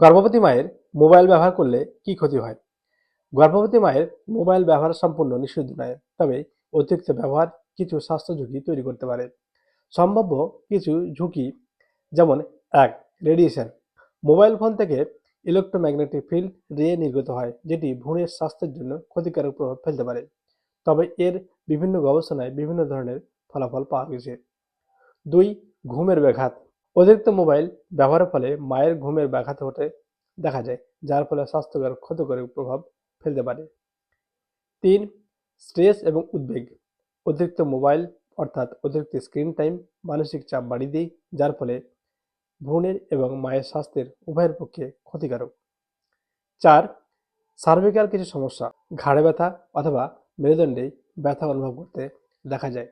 গর্ভবতী মায়ের মোবাইল ব্যবহার করলে কি ক্ষতি হয়? গর্ভবতী মায়ের মোবাইল ব্যবহার সম্পূর্ণ নিষিদ্ধ নয়, তবে অতিরিক্ত ব্যবহার কিছু স্বাস্থ্য ঝুঁকি তৈরি করতে পারে। সম্ভাব্য কিছু ঝুঁকি যেমন এক রেডিয়েশন মোবাইল ফোন থেকে ইলেকট্রোম্যাগনেটিক ফিল্ড রে নির্গত হয়, যেটি ভ্রূণের স্বাস্থ্যের জন্য ক্ষতিকারক প্রভাব ফেলতে পারে। তবে এর বিভিন্ন গবেষণায় বিভিন্ন ধরনের ফলাফল পাওয়া গেছে। দুই, ঘুমের ব্যাঘাত। অতিরিক্ত মোবাইল ব্যবহারের ফলে মায়ের ঘুমের ব্যাঘাত হতে দেখা যায়, যার ফলে স্বাস্থ্যকর ক্ষতিকারক প্রভাব ফেলতে পারে। তিন, স্ট্রেস এবং উদ্বেগ। অতিরিক্ত মোবাইল অর্থাৎ অতিরিক্ত স্ক্রিন টাইম মানসিক চাপ বাড়িয়ে দেয়, যার ফলে ভ্রূণের এবং মায়ের স্বাস্থ্যের উভয়ের পক্ষে ক্ষতিকারক। চার সার্ভিক্যাল কিছু সমস্যা। ঘাড়ে ব্যথা অথবা মেরুদণ্ডে ব্যথা অনুভব করতে দেখা যায়